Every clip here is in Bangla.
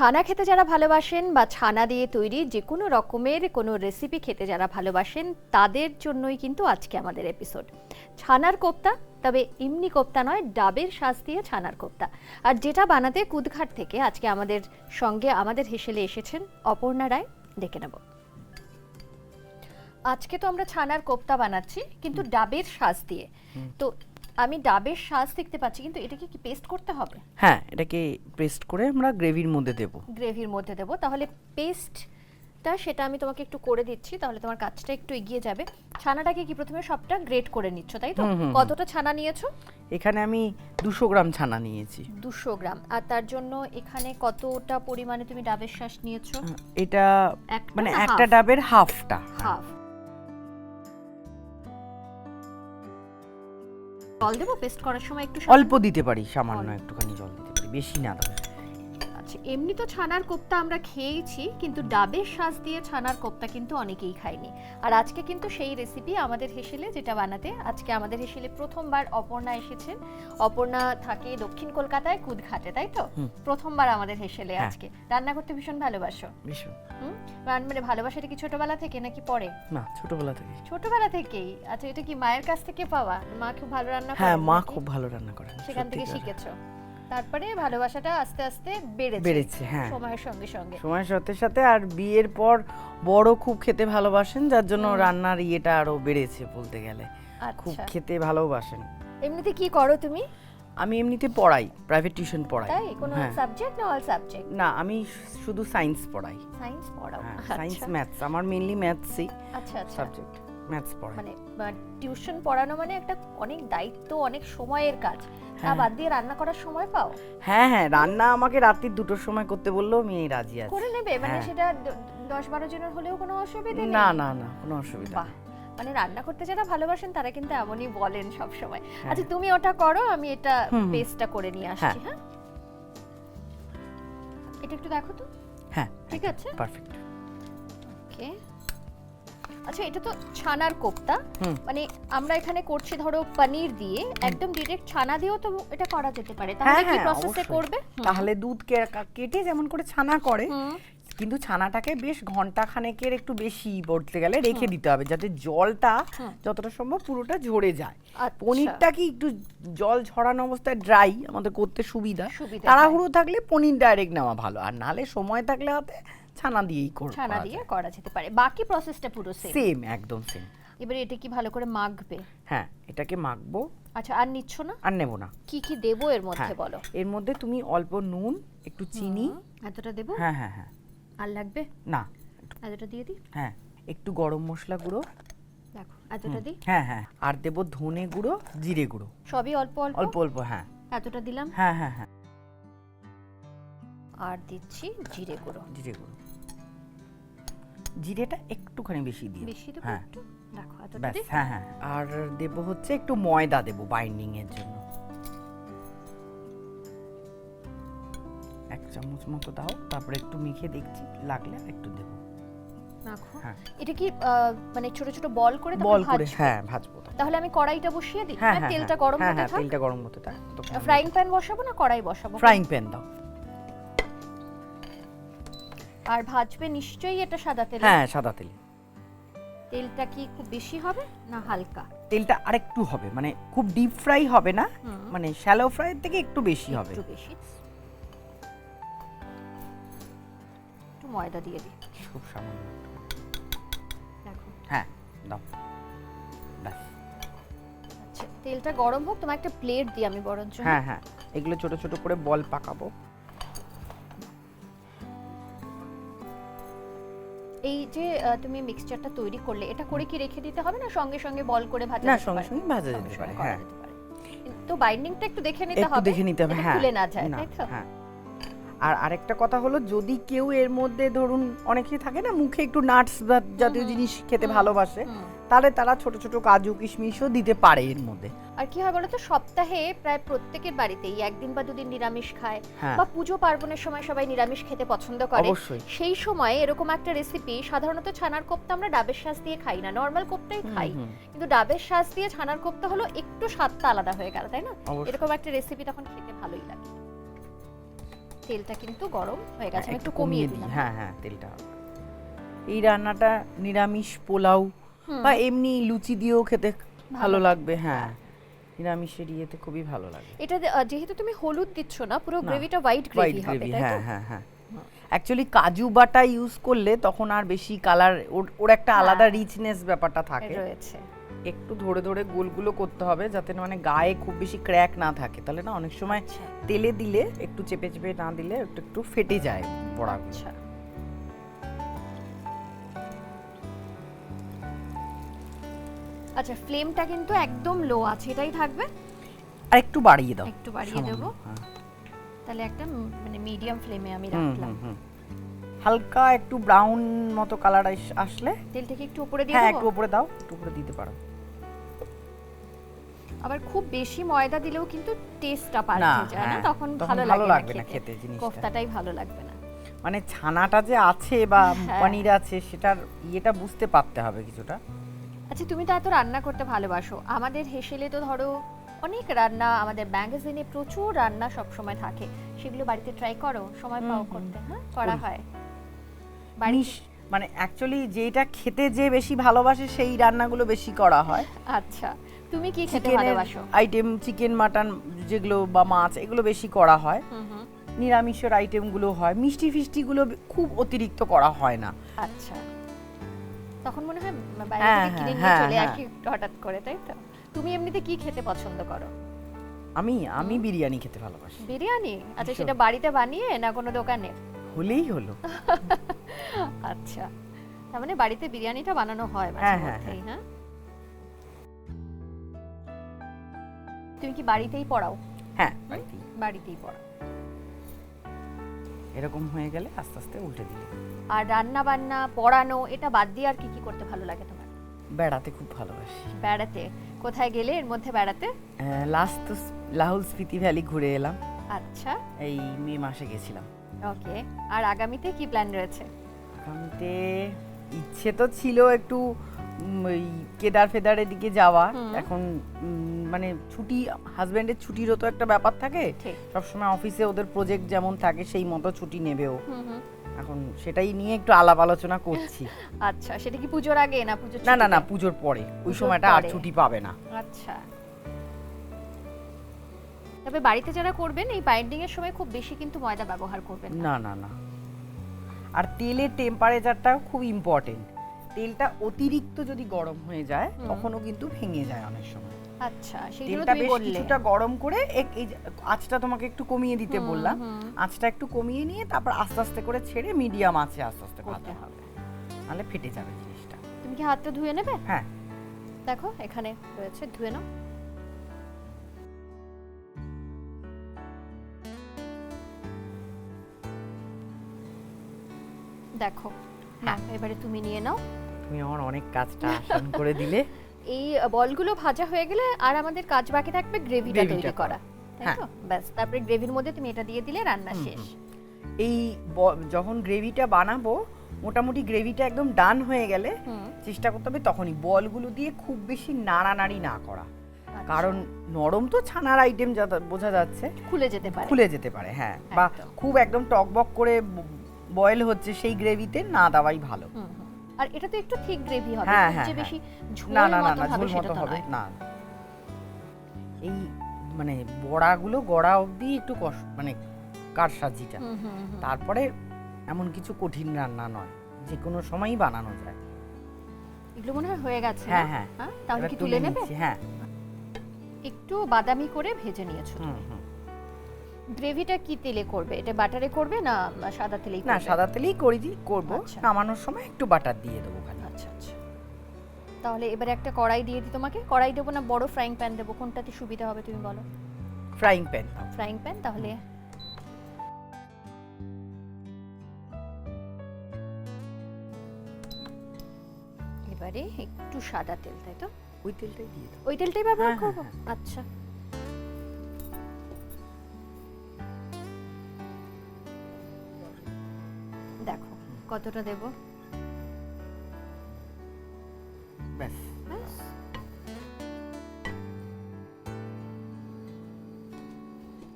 ছানা খেতে যারা ভালোবাসেন বা ছানা দিয়ে তৈরি যে কোনো রকমের কোনো রেসিপি খেতে যারা ভালোবাসেন তাদের জন্যই কিন্তু আজকে আমাদের এপিসোড ছানার কোপ্তা তবে এমনি কোপ্তা নয় ডাবের শ্বাস দিয়ে ছানার কোপ্তা। আর যেটা বানাতে কুদঘাট থেকে আজকে আমাদের সঙ্গে আমাদের হেসেলে এসেছেন অপর্ণা রায় ডেকে নেব। আজকে তো আমরা ছানার কোপ্তা বানাচ্ছি কিন্তু ডাবের শ্বাস দিয়ে। তো আমি ডাবের শ্বাস দেখতে পাচ্ছি কিন্তু এটাকে কি পেস্ট করতে হবে? হ্যাঁ এটাকে পেস্ট করে আমরা গ্রেভির মধ্যে দেব। গ্রেভির মধ্যে দেবো। তাহলে পেস্টটা সেটা আমি তোমাকে একটু করে দিচ্ছি তাহলে তোমার কাজটা একটু এগিয়ে যাবে। ছানাটাকে কি প্রথমে সবটা গ্রেট করে নিচ্ছ তাই তো। কতটা ছানা নিয়েছো? এখানে আমি দুশো গ্রাম ছানা নিয়েছি। দুশো গ্রাম। আর তার জন্য এখানে কতটা পরিমাণে তুমি ডাবের শ্বাস নিয়েছো? হ্যাঁ, এটা একটা মানে একটা ডাবের হাফটা হাফ জল দেবো? পেস্ট করার সময় একটু অল্প দিতে পারি সামান্য একটুখানি জল দিতে পারি বেশি না আচ্ছা এমনি তো ছানার কোপ্তা আমরা খেয়েছি কিন্তু ডাবের শ্বাস দিয়ে ছানার কোপ্তা কিন্তু অনেকেই খায়নি। আর আজকে কিন্তু সেই রেসিপি আমাদের হেসেলে যেটা বানাতে আজকে আমাদের হেসেলে প্রথমবার অপর্ণা এসেছেন। অপর্ণা থাকে দক্ষিণ কলকাতায় কুদঘাটে তাই তো? প্রথমবার আমাদের হেসেলে হ্যাঁ। আজকে। রান্না করতে ভীষণ ভালোবাসো। ভীষণ। মানে ভালোবাসাটা কি ছোটবেলা থেকে নাকি পরে? না ছোটবেলা থেকে ছোটবেলা থেকেই? আচ্ছা এটা কি মায়ের কাছ থেকে পাওয়া? মা খুব ভালো রান্না হ্যাঁ মা খুব ভালো রান্না করেন সেখান থেকে। শিখেছো? তারপরে ভালোবাসাটা আস্তে আস্তে বেড়েছে বেড়েছে হ্যাঁ। সময়ের সঙ্গে সঙ্গে। সময়ের সাথে সাথে আর বিয়ের পর বড় খুব খেতে ভালোবাসেন যার জন্য রান্নার ইয়েটা আরও বেড়েছে বলতে গেলে। খুব আচ্ছা। খেতে ভালোবাসেন। এমনিতে কি করো তুমি? আমি এমনিতে পড়াই প্রাইভেট টিউশন পড়াই। তাই? কোনো হ্যাঁ। সাবজেক্ট না অল সাবজেক্ট না আমি শুধু সায়েন্স পড়াই। সায়েন্স পড়াও? হ্যাঁ আচ্ছা। সায়েন্স ম্যাথস আমার মেইনলি ম্যাথসই আচ্ছা আচ্ছা। সাবজেক্ট ম্যাথস পড়াই মানে টিউশন পড়ানো মানে একটা অনেক দায়িত্ব অনেক সময়ের কাজ। তা হ্যাঁ। বাদ দিয়ে রান্না করার সময় পাও? হ্যাঁ হ্যাঁ রান্না আমাকে রাত্রির দুটোর সময় করতে বললেও আমি রাজি আছি। করে নেবে? মানে হ্যাঁ। সেটা দশ বারো জনের হলেও কোনো অসুবিধা নেই? না না না কোনো অসুবিধা বাহ! মানে রান্না করতে যারা ভালোবাসেন তারা কিন্তু এমনই বলেন সব সময় হ্যাঁ। আচ্ছা তুমি ওটা করো আমি এটা। পেস্টটা করে নিয়ে আসছি হ্যাঁ? এটা একটু দেখো তো। হ্যাঁ ঠিক আছে? পারফেক্ট ওকে আচ্ছা এটা তো ছানার কোপ্তা। মানে আমরা এখানে করছি ধরো পনির দিয়ে একদম ডিরেক্ট ছানা দিয়েও তো এটা করা যেতে পারে। তাহলে হ্যাঁ কি হ্যাঁ প্রসেসে করবে? তাহলে দুধ কেটে যেমন করে ছানা করে কিন্তু ছানাটাকে বেশ ঘণ্টা খানেকের একটু বেশি বলতে গেলে রেখে দিতে হবে যাতে জলটা যতটা সম্ভব পুরোটা ঝরে যায়। আচ্ছা। পনিরটা কি একটু জল ঝরানো অবস্থায় ড্রাই আমাদের করতে সুবিধা। সুবিধা তাড়াহুড়ো থাকলে পনির ডাইরেক্ট নেওয়া ভালো আর নালে সময় থাকলে হাতে ছানা দিয়েই করব ছানা দিয়ে করা যেতে পারে। বাকি প্রসেসটা পুরো সেম সেম একদম সেম এবারে এটা কি ভালো করে মাখবে? হ্যাঁ এটাকে মাখবো। আচ্ছা আর নিচ্ছ না? আর নেব না। কি কি দেবো এর মধ্যে হ্যাঁ বলো? এর মধ্যে তুমি অল্প নুন একটু চিনি। এতটা দেবো? হ্যাঁ হ্যাঁ হ্যাঁ। আর লাগবে? না। এতটা দিয়ে দিই? হ্যাঁ একটু গরম মশলা গুঁড়ো। দেখো এতটা দিই? হ্যাঁ হ্যাঁ। আর দেবো ধনে গুঁড়ো জিরে গুঁড়ো। সবই অল্প অল্প? অল্প অল্প হ্যাঁ। এতটা দিলাম? হ্যাঁ হ্যাঁ হ্যাঁ। আর দিচ্ছি জিরে গুঁড়ো। জিরে গুঁড়ো। জিরেটা একটুখানি বেশি দেবো। হ্যাঁ। একটু? দেখো ব্যাস দিই হ্যাঁ হ্যাঁ আর দেবো হচ্ছে একটু ময়দা দেবো বাইন্ডিং এর জন্য। এক চামচ মতো দাও তারপরে একটু মেখে দেখছি লাগলে একটু দেবো। হ্যাঁ। এটা কি মানে ছোট ছোট বল করে বল করে হ্যাঁ ভাজবো তাহলে আমি কড়াইটা বসিয়ে দিই? হ্যাঁ হ্যাঁ তেলটা হ্যাঁ, গরম হ্যাঁ হতে হ্যাঁ থাক। তেলটা গরম হতে থাক ফ্রাইং প্যান বসাবো না কড়াই বসাবো? ফ্রাইং প্যান দাও। আর ভাজবে নিশ্চয়ই এটা সাদা তেল? হ্যাঁ সাদা তেল। তেলটা কি খুব বেশি হবে না হালকা? তেলটা আরেকটু হবে মানে খুব ডিপ ফ্রাই হবে না মানে শ্যালো ফ্রাই থেকে একটু বেশি হবে। একটু বেশি। একটু ময়দা দিয়ে দিই। খুব সামান্য দেখো। হ্যাঁ দাও। ব্যাস। আচ্ছা তেলটা গরম হোক তোমার একটা প্লেট দিই আমি বরঞ্চ হ্যাঁ হ্যাঁ। এগুলো ছোট ছোট করে বল পাকাবো। এই যে তুমি মিক্সচারটা তৈরি করলে এটা করে কি রেখে দিতে হবে না সঙ্গে সঙ্গে বল করে ভাজা না সঙ্গে? সঙ্গে ভাজা যেতে পারে হ্যাঁ। তো বাইন্ডিংটা একটু দেখে নিতে হবে একটু দেখে নিতে হবে হ্যাঁ। খুলে না যায় তাই তো? হ্যাঁ। আর আরেকটা কথা হলো যদি কেউ এর মধ্যে ধরুন অনেকে থাকে না মুখে একটু নাটস জাতীয় জিনিস খেতে ভালোবাসে তাহলে তারা ছোট ছোট কাজু কিশমিশও দিতে পারে এর মধ্যে। আর কি হয় বলতো সপ্তাহে প্রায় প্রত্যেকের বাড়িতেই একদিন বা দুদিন নিরামিষ খায় হ্যাঁ। বা পুজো পার্বণের সময় সবাই নিরামিষ খেতে পছন্দ করে। সেই সময় এরকম একটা রেসিপি সাধারণত ছানার কোপ্তা আমরা ডাবের শ্বাস দিয়ে খাই না নর্মাল কোপ্তাই খাই। কিন্তু ডাবের শ্বাস দিয়ে ছানার কোপ্তা হলো একটু স্বাদটা আলাদা হয়ে গেল তাই না? এরকম একটা রেসিপি তখন খেতে ভালোই লাগে। তেলটা কিন্তু গরম হয়ে গেছে আমি একটু কমিয়ে দিই। হ্যাঁ হ্যাঁ তেলটা। এই রান্নাটা নিরামিষ পোলাও বা এমনি লুচি দিয়েও খেতে ভালো লাগবে হ্যাঁ। নিরামিষের ইয়েতে খুবই ভালো লাগে। এটা যেহেতু তুমি হলুদ দিচ্ছ না পুরো গ্রেভিটা হোয়াইট গ্রেভি হবে তাই হ্যাঁ তো? হ্যাঁ হ্যাঁ অ্যাকচুয়ালি কাজু বাটা ইউজ করলে তখন আর বেশি কালার ওর একটা আলাদা হ্যাঁ। রিচনেস ব্যাপারটা থাকে। রয়েছে। একটু ধরে ধরে গোলগুলো করতে হবে যাতে মানে গায়ে খুব বেশি ক্র্যাক না থাকে। তাহলে না অনেক সময় আচ্ছা। তেলে দিলে একটু চেপে চেপে না দিলে একটু একটু ফেটে যায় বড়াগুলো। আচ্ছা। আচ্ছা ফ্লেমটা কিন্তু একদম লো আছে এটাই থাকবে? আর একটু বাড়িয়ে দাও একটু বাড়িয়ে দেবো। হ্যাঁ। তাহলে একটা মানে মিডিয়াম ফ্লেমে আমি রাখলাম। হালকা একটু ব্রাউন মতো কালার আসলে তেল থেকে একটু উপরে দিয়ে হ্যাঁ একটু উপরে দাও একটু উপরে দিতে পারো। আবার খুব বেশি ময়দা দিলেও কিন্তু টেস্টটা পাল্টে যায় না হ্যাঁ, তখন ভালো ভালো লাগে লাগবে না খেতে। জিনিসটা। কোফতাটাই ভালো লাগবে না। মানে ছানাটা যে আছে বা হ্যাঁ। পনির আছে সেটার ইয়েটা বুঝতে পারতে হবে কিছুটা। আচ্ছা তুমি তো এত রান্না করতে ভালোবাসো। আমাদের হেসেলে তো ধরো অনেক রান্না আমাদের ম্যাগাজিনে প্রচুর রান্না সব সময় থাকে। সেগুলো বাড়িতে ট্রাই করো সময় পাও। করতে হ্যাঁ? করা হয়। বাড়ি মানে অ্যাকচুয়ালি যেটা খেতে যে বেশি ভালোবাসে সেই রান্নাগুলো বেশি করা হয়। আচ্ছা। তুমি কি খেতে ভালোবাসো? আইটেম চিকেন মাটন যেগুলো বা মাছ এগুলো বেশি করা হয়। নিরামিষের আইটেমগুলো হয়। মিষ্টি ফিষ্টিগুলো খুব অতিরিক্ত করা হয় না। আচ্ছা। তখন মনে হয় বাইরে হ্যাঁ, থেকে কিনে হ্যাঁ, নিয়ে হ্যাঁ, চলে হ্যাঁ। আসি হঠাৎ করে তাই তো? তুমি এমনিতে কি খেতে পছন্দ করো? আমি আমি বিরিয়ানি খেতে ভালোবাসি। বিরিয়ানি? আচ্ছা সেটা বাড়িতে বানিয়ে না কোনো দোকানে? হলেই হলো। আচ্ছা। তার মানে বাড়িতে বিরিয়ানিটা বানানো হয় মাঝে হ্যাঁ, হ্যাঁ, মধ্যেই হ্যাঁ? তুমি কি বাড়িতেই পড়াও? হ্যাঁ। বাড়িতেই। বাড়িতেই পড়াও। এরকম হয়ে গেলে আস্তে আস্তে উল্টে দিলে। আর রান্না বান্না পড়ানো এটা বাদ দিয়ে আর কি কি করতে ভালো লাগে তোমার? বেড়াতে খুব ভালোবাসি। বেড়াতে? কোথায় গেলে এর মধ্যে বেড়াতে? লাস্ট তো লাহুল স্পিতি ভ্যালি ঘুরে এলাম। আচ্ছা। এই মে মাসে গেছিলাম। ওকে আর আগামীতে কি প্ল্যান রয়েছে? আগামীতে ইচ্ছে তো ছিল একটু ওই কেদার ফেদারের দিকে যাওয়া। এখন মানে ছুটি হাজবেন্ডের ছুটিরও তো একটা ব্যাপার থাকে। সবসময় অফিসে ওদের প্রজেক্ট যেমন থাকে সেই মতো ছুটি নেবেও। এখন সেটাই নিয়ে একটু আলাপ আলোচনা করছি। আচ্ছা সেটা কি পুজোর আগে না পুজোর না না না? পুজোর পরে। ওই সময়টা আর ছুটি পাবে না। আচ্ছা। তবে বাড়িতে যারা করবেন এই বাইন্ডিং এর সময় খুব বেশি কিন্তু ময়দা ব্যবহার করবেন না না না। আর তেলের টেম্পারেচারটা খুব ইম্পর্টেন্ট তেলটা অতিরিক্ত যদি গরম হয়ে যায় তখনও কিন্তু ভেঙে যায় অনেক সময়। আচ্ছা তেলটা বেশ কিছুটা গরম করে আঁচটা তোমাকে একটু কমিয়ে দিতে বললাম। আঁচটা একটু কমিয়ে নিয়ে তারপর আস্তে আস্তে করে ছেড়ে মিডিয়াম আঁচে আস্তে আস্তে করতে হবে। নাহলে ফেটে যাবে জিনিসটা। তুমি কি হাতটা ধুয়ে নেবে? হ্যাঁ। দেখো এখানে রয়েছে ধুয়ে নাও। দেখো। না এবারে তুমি নিয়ে নাও। তুমি আমার অনেক কাজটা আসান করে দিলে। এই বলগুলো ভাজা হয়ে গেলে আর আমাদের কাজ বাকি থাকবে গ্রেভিটা তৈরি করা। তাই হ্যাঁ। তো ব্যাস তারপরে গ্রেভির মধ্যে তুমি এটা দিয়ে দিলে রান্না শেষ। এই যখন গ্রেভিটা বানাবো মোটামুটি গ্রেভিটা একদম ডান হয়ে গেলে চেষ্টা করতে হবে তখনই বলগুলো দিয়ে খুব বেশি নাড়ানাড়ি না করা। আচ্ছা। কারণ নরম তো ছানার আইটেম বোঝা যাচ্ছে। খুলে যেতে পারে। খুলে যেতে পারে হ্যাঁ। বা খুব একদম টকবক করে বয়েল হচ্ছে সেই গ্রেভিতে না দেওয়াই ভালো। আর এটা তো একটু ঠিক গ্রেভি হবে হ্যাঁ, হ্যাঁ, হ্যাঁ। বেশি ঝোল না না না ঝোল মতো হবে না এই মানে বড়াগুলো গড়া অবধি একটু কষ্ট মানে কারসাজিটা। তারপরে এমন কিছু কঠিন রান্না নয় যে কোনো সময়ই বানানো যায় এগুলো মনে হয় হয়ে গেছে হ্যাঁ, হ্যাঁ। হ্যাঁ তাহলে কি তুলে নেবে হ্যাঁ একটু বাদামি করে ভেজে নিয়েছো হুম। গ্রেভিটা কি তেলে করবে? এটা বাটারে করবে না সাদা তেলেই না সাদা তেলেই করি দিই করব। আচ্ছা। নামানোর সময় একটু বাটার দিয়ে দেবো খালি আচ্ছা আচ্ছা। তাহলে এবারে একটা কড়াই দিয়ে দিই তোমাকে। কড়াই দেবো না বড় ফ্রাইং প্যান দেবো। কোনটাতে সুবিধা হবে তুমি বলো? ফ্রাইং প্যান ফ্রাইং প্যান তাহলে? এবারে একটু সাদা তেল তাই তো? ওই তেলটাই দিয়ে দেবো ওই তেলটাই ব্যবহার হ্যাঁ, হ্যাঁ, করব? আচ্ছা। কতটা দেবো? ব্যাস।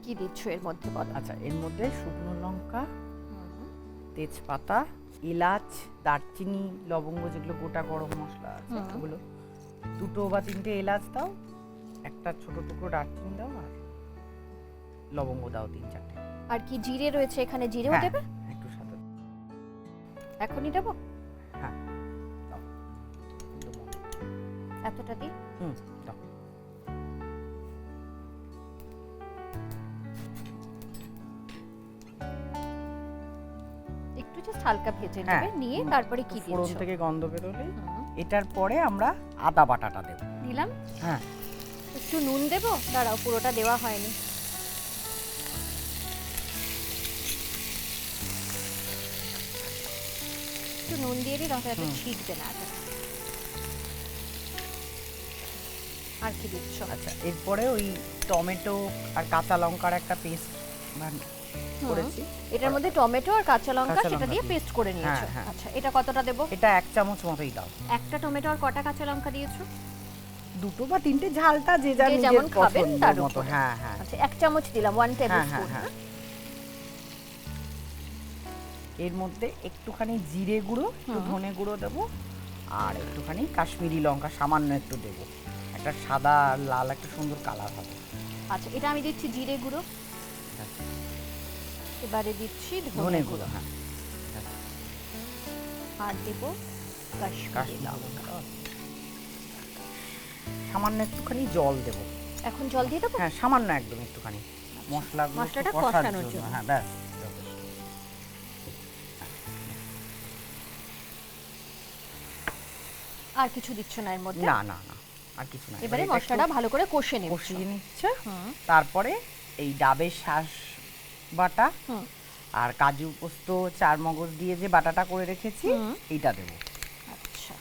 কি দিচ্ছ এর মধ্যে বলো? আচ্ছা এর মধ্যে শুকনো লঙ্কা তেজপাতা এলাচ দারচিনি লবঙ্গ যেগুলো গোটা গরম মশলা আছে ওগুলো। দুটো বা তিনটে এলাচ দাও একটা ছোট টুকরো দারচিনি দাও আর লবঙ্গ দাও তিন চারটে। আর কি জিরে রয়েছে এখানে? জিরেও হ্যাঁ, দেবে? এখনই দেবো? হ্যাঁ। এতটা দিই? হুম একটু জাস্ট হালকা ভেজে হ্যাঁ, নেবে নিয়ে তারপরে কি ফোড়ন থেকে গন্ধ বেরোলেই হুম, এটার পরে আমরা আদা বাটাটা দেব। দিলাম হ্যাঁ। একটু নুন দেবো? দাঁড়াও পুরোটা দেওয়া হয়নি। একটু নুন দিয়ে দিই তাহলে হুম। ছিটবে না আর কি দিচ্ছ? আচ্ছা এরপরে ওই টমেটো আর কাঁচা লঙ্কার একটা পেস্ট করেছি। এটার মধ্যে টমেটো আর কাঁচা লঙ্কা সেটা দিয়ে। পেস্ট করে নিয়েছো। হ্যাঁ, হ্যাঁ। আচ্ছা এটা কতটা দেবো? এটা এক চামচ মতোই দাও। একটা টমেটো আর কটা কাঁচা লঙ্কা দিয়েছ? দুটো বা তিনটে ঝালটা যে যার নিজের যেমন খাবেন পছন্দ তার মতো। হ্যাঁ হ্যাঁ। আচ্ছা এক চামচ দিলাম ওয়ান টেবিল হ্যাঁ হ্যাঁ স্পুন হ্যাঁ। এর মধ্যে একটুখানি জিরে গুঁড়ো একটু ধনে গুঁড়ো দেবো আর একটুখানি কাশ্মীরি লঙ্কা সামান্য একটু দেবো। একটা সাদা আর লাল একটা সুন্দর কালার হবে। আচ্ছা এটা আমি দিচ্ছি জিরে গুঁড়ো। এবারে দিচ্ছি ধনে গুঁড়ো। হ্যাঁ। আর দেব কাশ্মীরি লঙ্কা। সামান্য একটুখানি জল দেবো। এখন জল দিয়ে দেবো? হ্যাঁ সামান্য একদম একটুখানি। মশলা মশলাটা কষানোর জন্য। হ্যাঁ ব্যাস। আর কিছু দিচ্ছ না এর মধ্যে? না না না আর কিছু না। এবারে মশলাটা ভালো করে কষে নেব কষিয়ে নিচ্ছে। হুম। তারপরে এই ডাবের শ্বাস বাটা হুম। আর কাজু পোস্ত চার মগজ দিয়ে যে বাটাটা করে রেখেছি এইটা দেবো। আচ্ছা।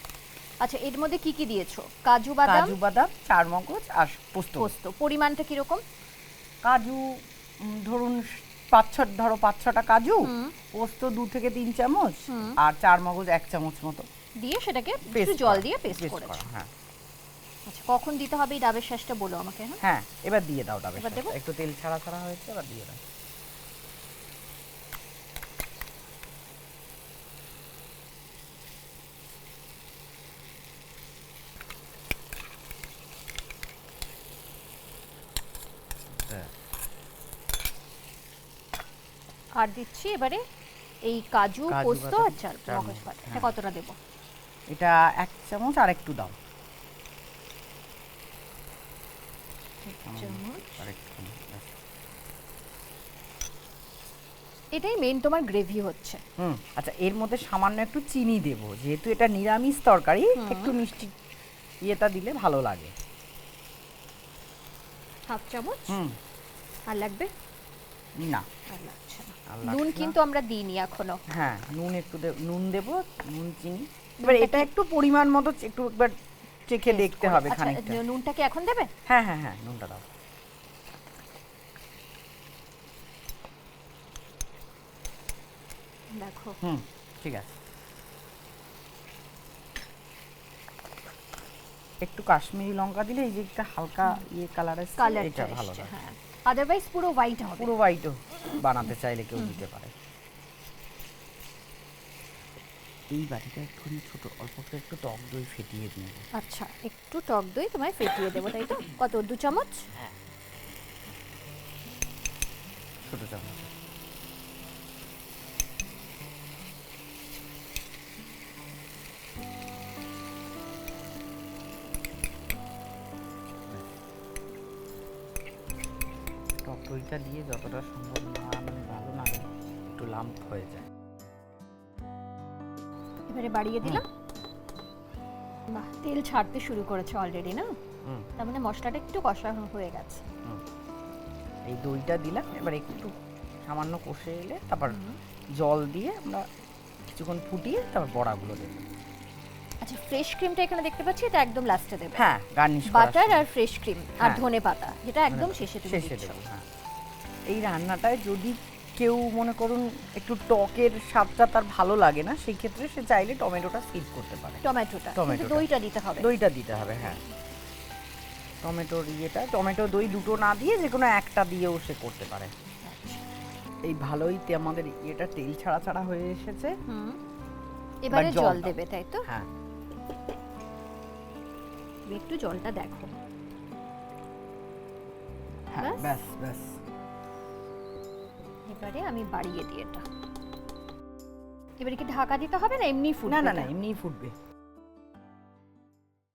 আচ্ছা এর মধ্যে কি কি দিয়েছ? কাজু বাদাম? কাজু বাদাম চার মগজ আর পোস্ত। পোস্ত। পরিমাণটা কীরকম? কাজু ধরুন পাঁচ ছ ধরো পাঁচ ছটা কাজু পোস্ত দু থেকে তিন চামচ। আর চার মগজ এক চামচ মতো। দিয়ে সেটাকে একটু জল দিয়ে পেস্ট করেছ করা হ্যাঁ। আচ্ছা কখন দিতে হবে এই ডাবের শ্বাসটা বলো আমাকে হ্যাঁ হ্যাঁ এবার দিয়ে দাও ডাবের এবার দেবো? একটু তেল ছাড়া ছাড়া হয়েছে এবার দিয়ে দাও। আর দিচ্ছি এবারে এই কাজু পোস্ত আর চাল মগজ বাটা। এটা হ্যাঁ। কতটা দেবো? এটা এক চামচ আর একটু দাও। এটাই মেন তোমার গ্রেভি হচ্ছে। হুম আচ্ছা এর মধ্যে সামান্য একটু চিনি দেব। যেহেতু এটা নিরামিষ তরকারি একটু মিষ্টি ইয়েটা দিলে ভালো লাগে। হাফ চামচ? হুম। আর লাগবে? না। নুন কিন্তু আমরা দিইনি এখনও। হ্যাঁ নুন একটু নুন দেব নুন চিনি। এবার এটা একটু পরিমাণ মতো একটু একবার চেখে দেখতে হবে আচ্ছা খানিকটা। নুনটা কি এখন দেবে হ্যাঁ হ্যাঁ হ্যাঁ নুনটা দাও। দেখো। হুম ঠিক আছে। একটু কাশ্মীরি লঙ্কা দিলে এই যে একটা হালকা ইয়ে কালার কালারটা এটা ভালো লাগে। হ্যাঁ। আদারওয়াইজ পুরো হোয়াইট হবে। পুরো হোয়াইটও বানাতে চাইলে কেউ দিতে পারে। এই বাটিটা একটুখানি ছোট অল্প করে একটু টক দই ফেটিয়ে দেবো। আচ্ছা একটু টক দই তোমায় ফেটিয়ে দেবো তাই তো? কত দু চামচ? হ্যাঁ। ছোট চামচ। টক দইটা দিয়ে যতটা সম্ভব না মানে ভালো না একটু লাম্প হয়ে যায়। এবারে বাড়িয়ে দিলাম। বাহ তেল ছাড়তে শুরু করেছে অলরেডি না? তার মানে মশলাটা একটু কষা হয়ে গেছে। এই দইটা দিলাম এবার একটু সামান্য কষে এলে তারপর জল দিয়ে আমরা কিছুক্ষণ ফুটিয়ে তারপর বড়াগুলো দেবো। আচ্ছা ফ্রেশ ক্রিমটা এখানে দেখতে পাচ্ছি এটা একদম লাস্টে দেবে। হ্যাঁ গার্নিশ বাটার আর ফ্রেশ ক্রিম আর হ্যাঁ। ধনে পাতা যেটা একদম শেষে তুমি শেষে দেবো হ্যাঁ। এই রান্নাটায় যদি কেউ মনে করুন একটু টকের স্বাদটা তার ভালো লাগে না সেই ক্ষেত্রে সে চাইলে টমেটোটা স্কিপ করতে পারে। টমেটোটা টমেটো দইটা দিতে হবে। দইটা দিতে হবে হ্যাঁ। টমেটোর ইয়েটা টমেটো দই দুটো না দিয়ে যে কোনো একটা দিয়েও সে করতে পারে। এই ভালোই তে- আমাদের ইয়েটা তেল ছাড়া ছাড়া হয়ে এসেছে। হুম। এবারে জল দেবে তাই তো? হ্যাঁ। একটু জলটা দেখো। হ্যাঁ? ব্যাস ব্যাস। এবারে আমি বাড়িয়ে দিই এটা। এবারে কি ঢাকা দিতে হবে না এমনি ফুটবে না না না এমনিই ফুটবে।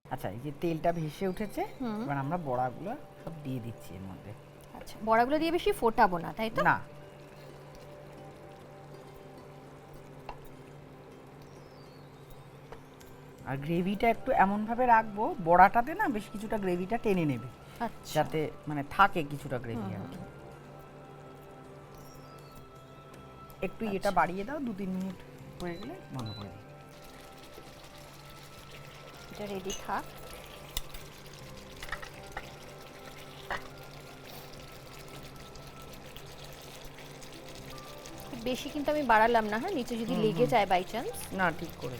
আচ্ছা এই যে তেলটা ভেসে উঠেছে এবার আমরা বড়াগুলো সব দিয়ে দিচ্ছি এর মধ্যে। আচ্ছা বড়াগুলো দিয়ে বেশি ফোটাবো না তাই তো? না। আর গ্রেভিটা একটু এমন ভাবে রাখব বড়াটাতে না বেশ কিছুটা গ্রেভিটা টেনে নেবে। আচ্ছা। যাতে মানে থাকে কিছুটা গ্রেভি আর কি। একটু এটা বাড়িয়ে দাও দু তিন মিনিট হয়ে গেলে বন্ধ করে দিই। এটা রেডি থাক। বেশি কিন্তু আমি বাড়ালাম না হ্যাঁ? নিচে যদি লেগে যায় বাই চান্স না ঠিক করে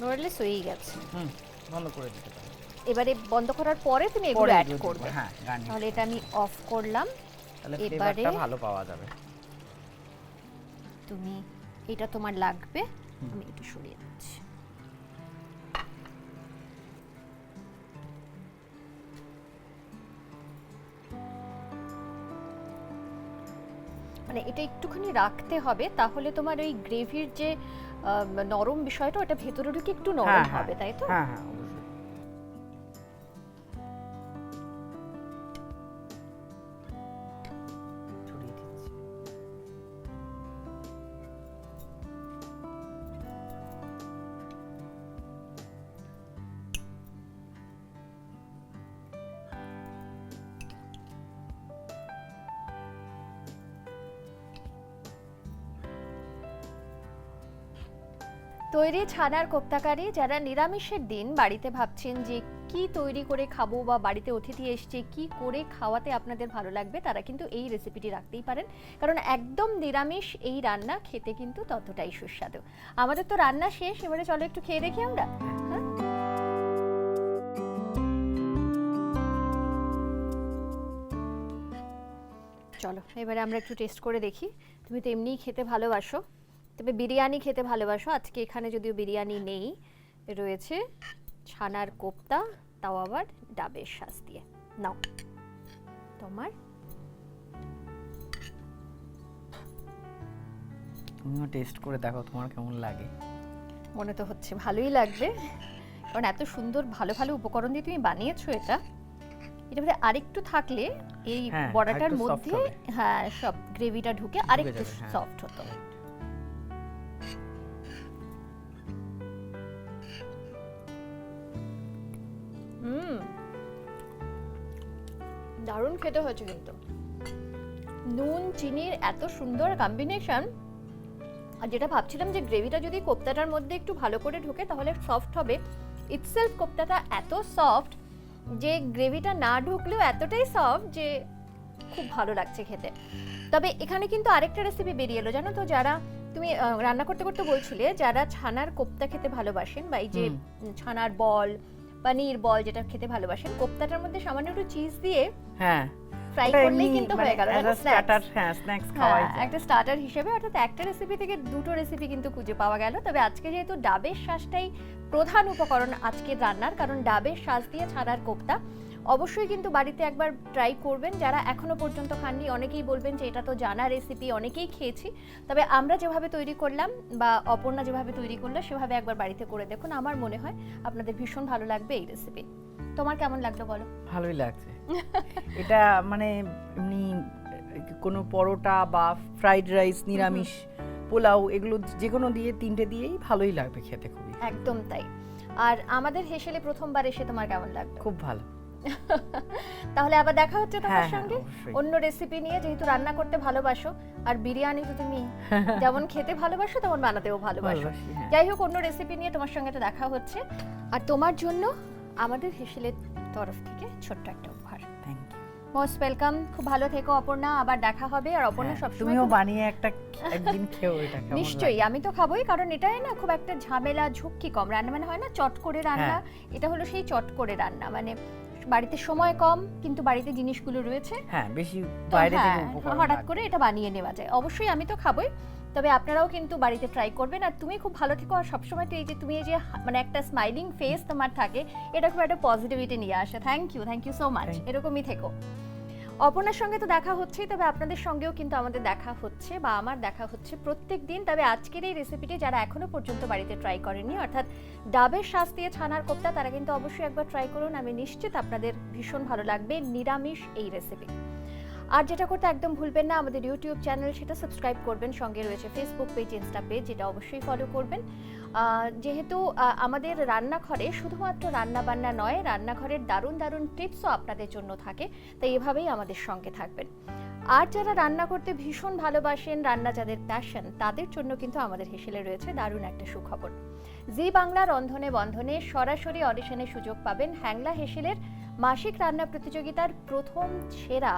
নড়লে সই গেছে। হুম বন্ধ করে দিতে পারো। এবারে বন্ধ করার পরে তুমি এগুলো অ্যাড করবে। হ্যাঁ তাহলে এটা আমি অফ করলাম। তাহলে এবারে- ভালো পাওয়া যাবে। তুমি এটা তোমার লাগবে আমি একটু সরিয়ে দিচ্ছি। মানে এটা একটুখানি রাখতে হবে তাহলে তোমার ওই গ্রেভির যে আহ, নরম বিষয়টা ওটা ভেতরে ঢুকে একটু নরম হ্যাঁ, হ্যাঁ। হবে তাই তো? হ্যাঁ হ্যাঁ তৈরি ছানার কোপ্তাকারি যারা নিরামিষের দিন বাড়িতে ভাবছেন যে কি তৈরি করে খাব বা বাড়িতে অতিথি এসছে কি করে খাওয়াতে আপনাদের ভালো লাগবে, তারা কিন্তু এই রেসিপিটি রাখতেই পারেন। কারণ একদম নিরামিষ এই রান্না খেতে কিন্তু ততটাই সুস্বাদু। আমাদের তো রান্না শেষ, এবারে চলো একটু খেয়ে দেখি আমরা। হ্যাঁ? চলো, এবারে আমরা একটু টেস্ট করে দেখি। তুমি তো এমনিই খেতে ভালোবাসো। তবে বিরিয়ানি খেতে ভালোবাসো। আজকে এখানে যদিও বিরিয়ানি নেই রয়েছে ছানার কোপ্তা তাও আবার ডাবের শ্বাস দিয়ে। নাও। তোমার? তুমিও টেস্ট করে দেখো তোমার কেমন লাগে। মনে তো হচ্ছে ভালোই লাগবে। কারণ এত সুন্দর ভালো ভালো উপকরণ দিয়ে তুমি বানিয়েছো এটা। এটা বোধহয় আরেকটু থাকলে এই হ্যাঁ, বড়াটার মধ্যে হ্যাঁ সব গ্রেভিটা ঢুকে আরেকটু যাবে, হ্যাঁ। সফট হতো। খেতে হয়েছে কিন্তু। নুন চিনির এত সুন্দর কম্বিনেশন আর যেটা ভাবছিলাম যে গ্রেভিটা যদি কোপ্তাটার মধ্যে একটু ভালো করে ঢোকে তাহলে সফট হবে। ইটসেলফ কোপ্তাটা এত সফট যে গ্রেভিটা না ঢুকলেও এতটাই সফট যে খুব ভালো লাগছে খেতে। তবে এখানে কিন্তু আরেকটা রেসিপি বেরিয়ে এলো জানো তো? যারা তুমি রান্না করতে করতে বলছিলে যারা ছানার কোপ্তা খেতে ভালোবাসেন বা এই যে ছানার বল পানির বল যেটা খেতে ভালোবাসেন কোপ্তাটার মধ্যে সামান্য একটু চিজ দিয়ে হ্যাঁ। ফ্রাই করলেই কিন্তু মানে হয়ে গেল। starter, হ্যাঁ স্ন্যাক্স খাওয়াই যায়। একটা স্টার্টার হিসেবে অর্থাৎ একটা রেসিপি থেকে দুটো রেসিপি কিন্তু খুঁজে পাওয়া গেল। তবে আজকে যেহেতু ডাবের শ্বাসটাই প্রধান উপকরণ আজকে রান্নার কারণ ডাবের শ্বাস দিয়ে ছাড়ার কোপ্তা অবশ্যই কিন্তু বাড়িতে একবার ট্রাই করবেন। যারা এখনও পর্যন্ত খাননি অনেকেই বলবেন যে এটা তো জানা রেসিপি অনেকেই খেয়েছি। তবে আমরা যেভাবে তৈরি করলাম বা অপর্ণা যেভাবে তৈরি করল সেভাবে একবার বাড়িতে করে দেখুন। আমার মনে হয় আপনাদের ভীষণ ভালো লাগবে এই রেসিপি তোমার কেমন লাগল বলো? ভালোই লাগছে। এটা মানে এমনি কোনো পরোটা বা ফ্রাইড রাইস নিরামিষ পোলাও এগুলো যে কোনো দিয়ে তিনটে দিয়েই ভালোই লাগবে খেতে খুবই। একদম তাই। আর আমাদের হেসেলে প্রথমবার এসে তোমার কেমন লাগল? খুব ভালো। তাহলে আবার দেখা হচ্ছে হ্যাঁ, তোমার হ্যাঁ, সঙ্গে। অন্য রেসিপি নিয়ে যেহেতু রান্না করতে ভালোবাসো আর বিরিয়ানি তো তুমি যেমন খেতে ভালোবাসো তেমন বানাতেও ভালোবাসো। হ্যাঁ। যাই হোক অন্য রেসিপি নিয়ে তোমার সঙ্গে তো দেখা হচ্ছে। আর তোমার জন্য আমাদের হেসেলের তরফ থেকে ছোট্ট একটা উপহার। থ্যাংক ইউ মোস্ট ওয়েলকাম খুব ভালো থেকো অপর্ণা। আবার দেখা হবে আর অপর্ণা হ্যাঁ, তুমিও বানিয়ে একটা একদিন খেও এটা নিশ্চয়ই আমি তো খাবোই কারণ এটাই না খুব একটা ঝামেলা ঝুঁকি কম। রান্না মানে হয় না চট করে রান্না। হ্যাঁ। এটা হলো সেই চট করে রান্না। মানে বাড়িতে সময় কম কিন্তু বাড়িতে জিনিসগুলো রয়েছে। হ্যাঁ বেশি বাইরে থেকে হ্যাঁ, উপকরণ হঠাৎ করে এটা বানিয়ে নেওয়া যায়। অবশ্যই আমি তো খাবই তবে আপনারাও কিন্তু বাড়িতে ট্রাই করবেন। আর তুমি খুব ভালো থেকো আর সবসময় তো এই যে তুমি এই যে মানে একটা স্মাইলিং ফেস তোমার থাকে এটা খুব একটা পজিটিভিটি নিয়ে আসে। Thank you thank you so much এরকমই থেকো। অপর্ণার সঙ্গে তো দেখা হচ্ছেই, তবে আপনাদের সঙ্গেও কিন্তু আমাদের দেখা হচ্ছে বা আমার দেখা হচ্ছে প্রত্যেক দিন। তবে আজকের এই রেসিপিটি যারা এখনও পর্যন্ত বাড়িতে ট্রাই করেনি অর্থাৎ ডাবের শ্বাস দিয়ে ছানার কোপ্তা, তারা কিন্তু অবশ্যই একবার ট্রাই করুন। আমি নিশ্চিত আপনাদের ভীষণ ভালো লাগবে, নিরামিষ এই রেসিপি আর যেটা করতে একদম ভুলবেন না, আমাদের ইউটিউব চ্যানেল সেটা সাবস্ক্রাইব করবেন। সঙ্গে রয়েছে ফেসবুক পেজ ইনস্টা পেজ যেটা অবশ্যই ফলো করবেন। যেহেতু আমাদের রান্নাঘরে শুধুমাত্র রান্না বান্না নয়, রান্নাঘরের দারুণ দারুণ টিপসও আপনাদের জন্য থাকে, তাই এভাবেই আমাদের সঙ্গে থাকবেন। আর যারা রান্না করতে ভীষণ ভালোবাসেন, রান্না যাদের প্যাশন তাদের জন্য কিন্তু আমাদের হেসেলে রয়েছে দারুণ একটা সুখবর। জি বাংলা রন্ধনে বন্ধনে সরাসরি অডিশনের সুযোগ পাবেন হ্যাংলা হেসেলের মাসিক রান্না প্রতিযোগিতার প্রথম সেরা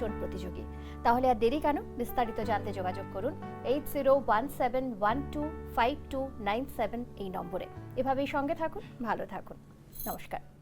জন প্রতিযোগী। তাহলে আর দেরি কেন? বিস্তারিত জানতে যোগাযোগ করুন eight zero one seven one two five two nine seven এই নম্বরে। এভাবেই সঙ্গে থাকুন, ভালো থাকুন। নমস্কার।